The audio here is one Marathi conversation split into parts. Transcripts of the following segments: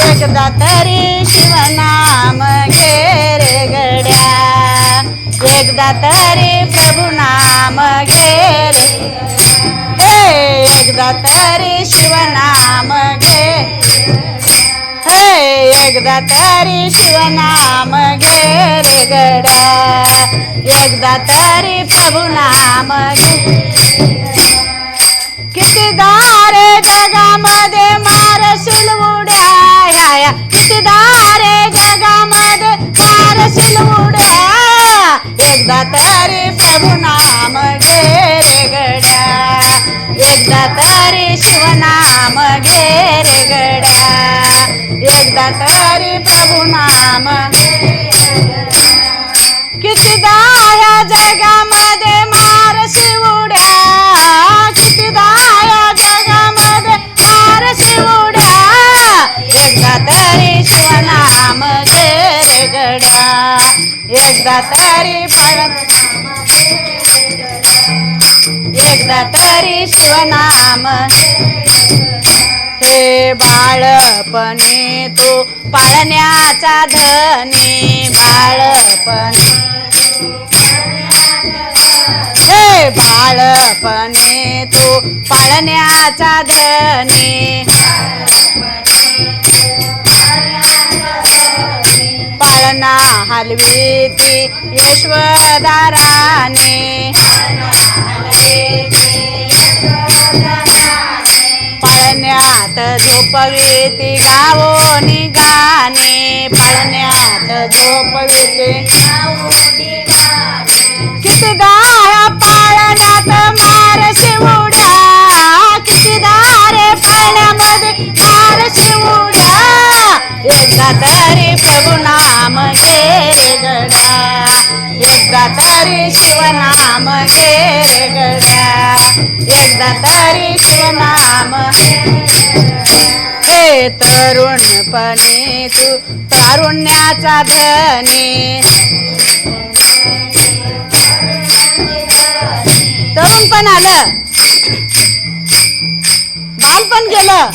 एकदा तरी शिवनाम घे रे गड्या. एकदा तरी प्रभू नाम घे रे हे एकदा तरी शिवनाम घे हे एकदा तरी शिवनाम घे रे गड्या. एकदा तरी प्रभू नाम घे किती दारे जगामध्ये मारशील उड्या एकदा तरी प्रभू नाम घे रे गड्या एकदा तरी शिवनाम घे रे गड्या एकदा तरी प्रभू नाम किती ह्या जगामध्ये मार शिवड्या. एकदा तरी पळत एकदा तरी शिवनाम. हे बाळपणे तो पाळण्याचा धनी बाळपण. हे बाळपणे तू पाळण्याचा धनी. पाळणा हलवी ती यशवदाराने पाळण्यात झोपवी ती गावोनी गाणे पाळण्यात झोपवी किती दाया पाळण्यात मार शिवड्या. किती दारे पाळण्यामध्ये मार शिवड्या. एकदा तरी बघून तरी शिवनाम घे रे गड्या. एकदा तरी शिवनाम हे तरुणपणे तू तारुण्याचा धनी. तरुण पण आलं. बाल पण गेलं.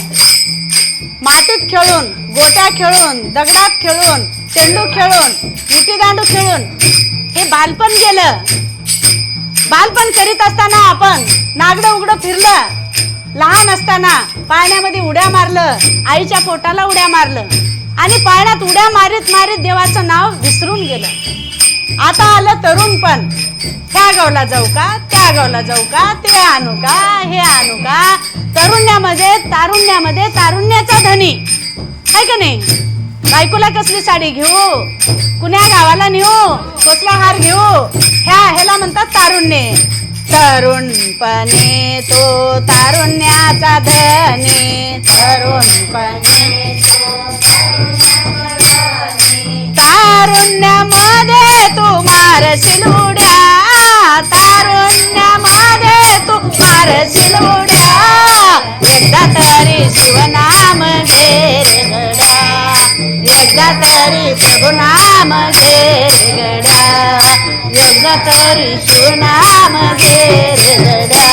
मातीत खेळून गोट्या खेळून दगडात खेळून चेंडू खेळून विटी दांडू खेळून. हे बालपण गेलं. बालपण करीत असताना आपण नागडं उघडं फिरलं. लहान असताना पाण्यामध्ये उड्या मारलं आईच्या पोटाला उड्या मारलं आणि पाण्यात उड्या मारीत मारीत देवाचं नाव विसरून गेलं. आता आलं तरुण पण. गावला जाऊ का? त्या गावला जाऊ का? ते आणू का? हे आणू का? तरुण्यामध्ये तारुण्यामध्ये तारुण्याचा धनी. आहे का नाही? बायकोला कसली साडी घेऊ? कुण्या गावाला नेऊ? कसला हार घेऊ? ह्या ह्याला म्हणतात तारुण्य. तरुणपणे तो तारुण्याचा धनी. तरुणपणे तारुण्यामध्ये तू मारशील उड्या. तारुण्यामध्ये तू मारशील उड्या. एकदा तरी शिवनाम घे. एकदा तरी प्रभू नाम घे गड्या एकदा तरी शिवनाम घे रे गड्या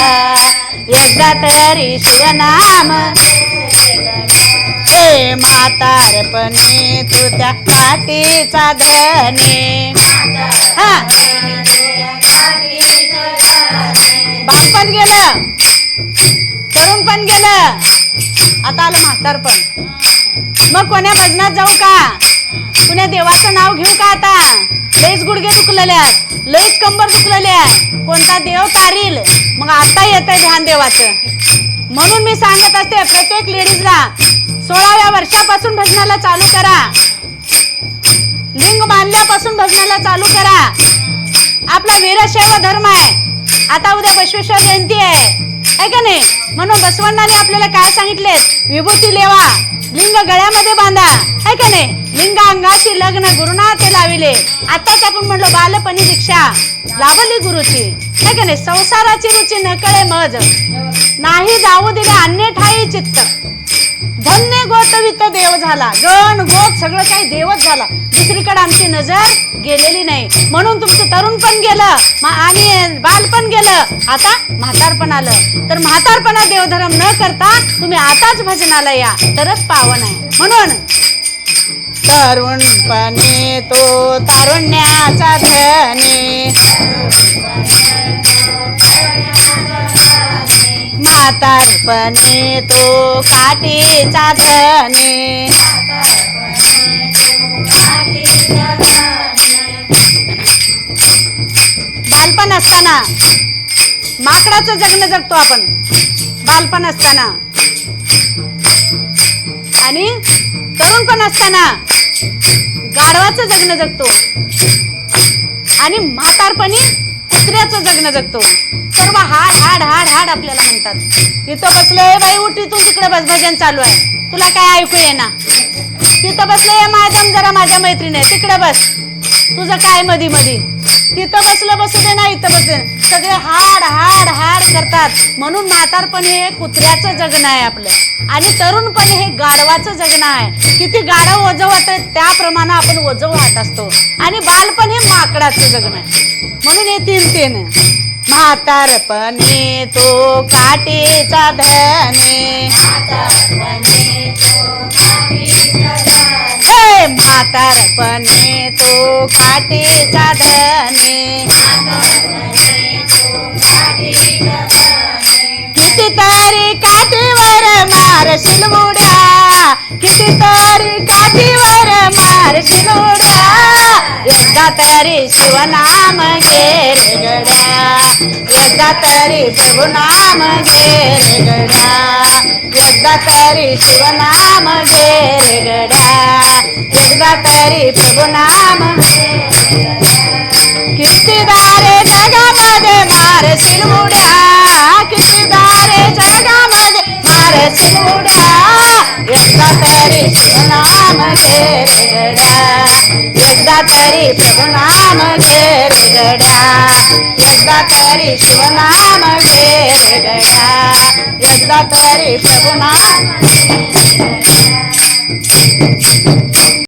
एकदा तरी शिवनाम हे म्हातारपणी तू त्या पाठीचा धने. हा. बालपण गेलं. तरुण पण गेलं. आता आलं म्हातारपण मग कोण्या भजनात जाऊ का? कुण्या देवाचं नाव घेऊ का आता? लईच गुडघे आहेत लईच कंबर दुखलेले आहे कोणता देव तारील मग आता येतंय ध्यान देवाचं म्हणून मी सांगत असते प्रत्येक लेडीजला सोळाव्या वर्षापासून भजनाला चालू करा. लिंग बांधल्यापासून भजनाला चालू करा. आपला वीरशैव धर्म आहे. आता उद्या बसवेश्वर जयंती आहे. आहे का नाही? म्हणून बसवण्णाने आपल्याला काय सांगितले विभूती लेवा लिंग गळ्यामध्ये बांधा. आहे का नाही? लिंग अंगाशी लग्न गुरुना ते लाविले. आताच आपण म्हणलो बालपणी दीक्षा. लाभली गुरुची. आहे का नाही? संसाराची रुची नकळे मज. नाही जाऊ दिले अन्य ठाई चित्त. धन्य गोतवित देव झाला. गण गोत सगळं काही देवच झाला. दुसरीकडे आमची नजर गेलेली नाही. म्हणून तुमचं तरुण पण गेलं मा- आणि बालपण गेलं. आता म्हातारपण आलं. तर म्हातारपणा देवधर्म न करता तुम्ही आताच भजनाला या. तरच पावन आहे. म्हणून तरुणपणे तो तारुण्याचा धने म्हातारपणे तो काठीचा धने बालपण असताना माकडाचं जगणं जगतो आपण. बालपण असताना. आणि तरुणपण असताना गाढवाचं जगणं जगतो. आणि म्हातारपणी कुत्र्याचं जगणं जगतो. सर्व हाड हाड हाड हाड आपल्याला म्हणतात इथं बसलंय बाई उठी तू तिकडे बस भजन चालू आहे. तुला काय ऐकू ना तिथं बसलंय माझ्या जरा माझ्या मैत्रिणी आहे तिकडे बस. तुझं काय मधी मधी? तिथं बसलं बसू दे ना इथं बसू दे सगळे हाड हाड हाड करतात. म्हणून म्हातारपणी हे कुत्र्याचं जगणं आहे आपलं. आणि तरुणपणी हे गाढवाचं जगणं आहे. किती गाढव ओझं वाटत त्याप्रमाणे आपण ओझं वाहत असतो. आणि बालपण हे माकडाचं जगणं आहे. म्हणून हे तीन तीन. म्हातारपणे तो काटेचा धने म्हातारपणे तो काटेचा धने किती तरी काठीवर मारशील उड्या किती तरी काठीवर मारशील उड्या एकदा तरी शिवनाम घे रे गड्या. एकदा तरी प्रभुनाम घे रे गड्या. एकदा तरी शिवनाम घे रे गड्या. एकदा तरी प्रभुनाम किती दारे जगामध्ये मारशील उड्या किती दारे जगामध्ये मारशील उड्या एकदा तरी शिवनाम घे रे एकदा तरी प्रभुनाम घे रे गड्या एकदा तरी शिवनाम घे